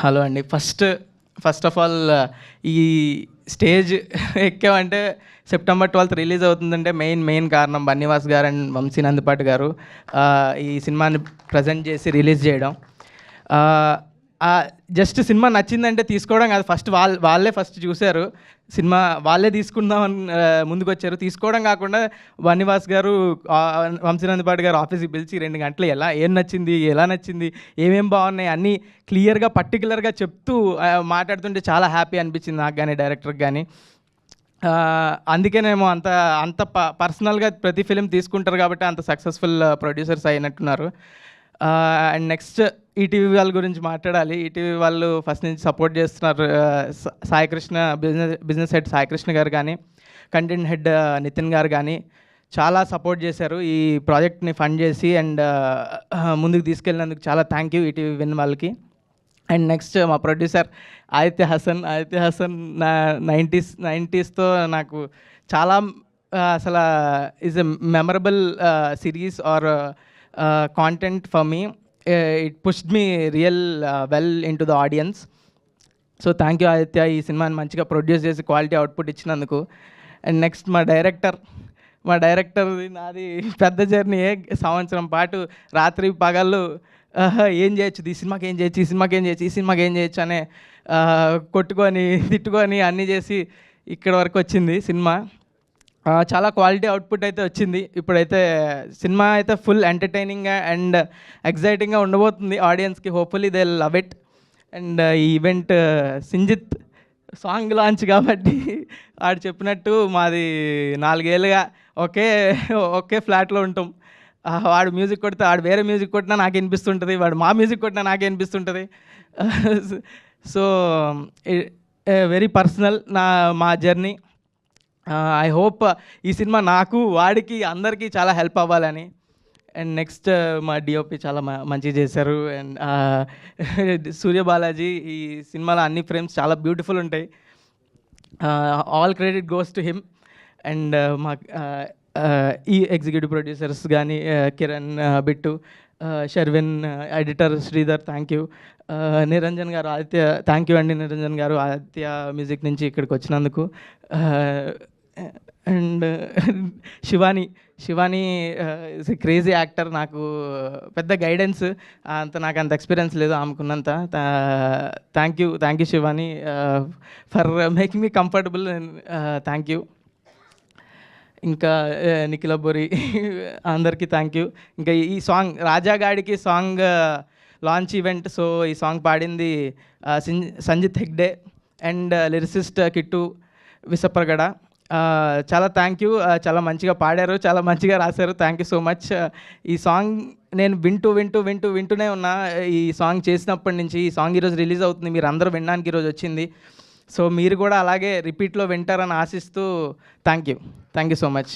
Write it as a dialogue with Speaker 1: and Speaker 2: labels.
Speaker 1: Hello అండి. First first of all ఈ stage ఎక్కామంటే September twelfth release అవుతుందంటే మెయిన్ మెయిన్ కారణం బన్నివాస్ గారు అండ్ వంశీ నందిపాటి గారు ఈ సినిమాని ప్రజెంట్ చేసి రిలీజ్ చేయడం. జస్ట్ సినిమా నచ్చిందంటే తీసుకోవడం కాదు. ఫస్ట్ వాళ్ళ వాళ్ళే ఫస్ట్ చూశారు. సినిమా వాళ్ళే తీసుకుందామని అని ముందుకు వచ్చారు తీసుకోవడం కాకుండా బన్నీవాస్ గారు ఆ, వంశీనందపాటి గారు ఆఫీస్కి పిలిచి రెండు గంటలు ఎలా ఏం నచ్చింది ఎలా నచ్చింది ఏమేం బాగున్నాయి అన్నీ క్లియర్గా పర్టికులర్గా చెప్తూ మాట్లాడుతుంటే చాలా హ్యాపీ అనిపించింది నాకు కానీ డైరెక్టర్కి కానీ అందుకేనేమో అంత అంత ప పర్సనల్గా ప్రతి ఫిలిం తీసుకుంటారు కాబట్టి అంత సక్సెస్ఫుల్ ప్రొడ్యూసర్స్ అయినట్టున్నారు. అండ్ నెక్స్ట్ ఈటీవీ వాళ్ళ గురించి మాట్లాడాలి. ఈటీవీ వాళ్ళు ఫస్ట్ నుంచి సపోర్ట్ చేస్తున్నారు Saikrishna business business head Saikrishna garu కానీ కంటెంట్ హెడ్ నితిన్ గారు కానీ చాలా సపోర్ట్ చేశారు ఈ ప్రాజెక్ట్ని ఫండ్ చేసి అండ్ ముందుకు తీసుకెళ్ళినందుకు చాలా థ్యాంక్ యూ ఈటీవీ విన్ వాళ్ళకి. అండ్ నెక్స్ట్ మా ప్రొడ్యూసర్ ఆదిత్య హసన్ ఆదిత్య హసన్ నా నైంటీస్ నైంటీస్తో నాకు చాలా అసలు is a memorable series or content for me it pushed me real well into the audience so thank you Aditya ఈ సినిమాని మంచిగా ప్రొడ్యూస్ చేసి క్వాలిటీ అవుట్పుట్ ఇచ్చినందుకు. అండ్ నెక్స్ట్ మా డైరెక్టర్ మా డైరెక్టర్ నాది పెద్ద జర్నీ సంవత్సరం పాటు రాత్రి పగళ్ళు ఏం చేయొచ్చు? ఈ సినిమాకి ఏం చేయొచ్చు? ఈ సినిమాకి ఏం చేయొచ్చు? ఈ సినిమాకి ఏం చేయొచ్చు? అనే కొట్టుకొని తిట్టుకొని అన్నీ చేసి ఇక్కడ వరకు వచ్చింది సినిమా. చాలా క్వాలిటీ అవుట్పుట్ అయితే వచ్చింది. ఇప్పుడైతే సినిమా అయితే ఫుల్ ఎంటర్టైనింగ్ అండ్ ఎగ్జైటింగ్గా ఉండబోతుంది ఆడియన్స్కి hopefully they love it and ఈ ఈవెంట్ సింజిత్ సాంగ్ లాంచ్ కాబట్టి ఆడు చెప్పినట్టు మాది నాలుగేళ్ళుగా ఒకే ఒకే ఫ్లాట్లో ఉంటాం. వాడు మ్యూజిక్ కొడితే ఆడు వేరే మ్యూజిక్ కొట్టినా నాకు వినిపిస్తుంటుంది వాడు మా మ్యూజిక్ కొట్టినా నాకు వినిపిస్తుంటుంది సో వెరీ పర్సనల్ నా మా జర్నీ ఐ హోప్ ఈ సినిమా నాకు వాడికి అందరికీ చాలా హెల్ప్ అవ్వాలని. అండ్ నెక్స్ట్ మా డిఓపి చాలా మ- చేశారు. అండ్ సూర్య బాలాజీ ఈ సినిమాలో అన్ని ఫ్రేమ్స్ చాలా బ్యూటిఫుల్ ఉంటాయి. All credit goes to him and మా ఈ ఎగ్జిక్యూటివ్ ప్రొడ్యూసర్స్ కానీ Kiran Bittu Sharvin editor Sridhar thank you Niranjan garu Aditya thank you అండి నిరంజన్ గారు ఆదిత్య మ్యూజిక్ నుంచి ఇక్కడికి వచ్చినందుకు. And Shivani Shivani is crazy actor నాకు పెద్ద గైడెన్స్ అంత నాకు అంత ఎక్స్పీరియన్స్ లేదు ఆమెకున్నంత. Thank you thank you Shivani for making me comfortable thank you ఇంకా నిఖిల బొరి అందరికీ థ్యాంక్ యూ ఇంకా ఈ సాంగ్ రాజాగాడికి సాంగ్ లాంచ్ ఈవెంట్ సో ఈ సాంగ్ పాడింది సంజిత్ హెగ్డే అండ్ లిరిసిస్ట్ కిట్టు విసప్రగడ. చాలా థ్యాంక్ యూ చాలా మంచిగా పాడారు చాలా మంచిగా రాశారు. థ్యాంక్ యూ సో మచ్ ఈ సాంగ్ నేను వింటూ వింటూ వింటూ వింటూనే ఉన్నా. ఈ సాంగ్ చేసినప్పటి నుంచి ఈ సాంగ్ ఈరోజు రిలీజ్ అవుతుంది. మీరు అందరూ వినడానికి ఈరోజు వచ్చింది. సో మీరు కూడా అలాగే రిపీట్లో వింటారని ఆశిస్తూ thank you thank you so much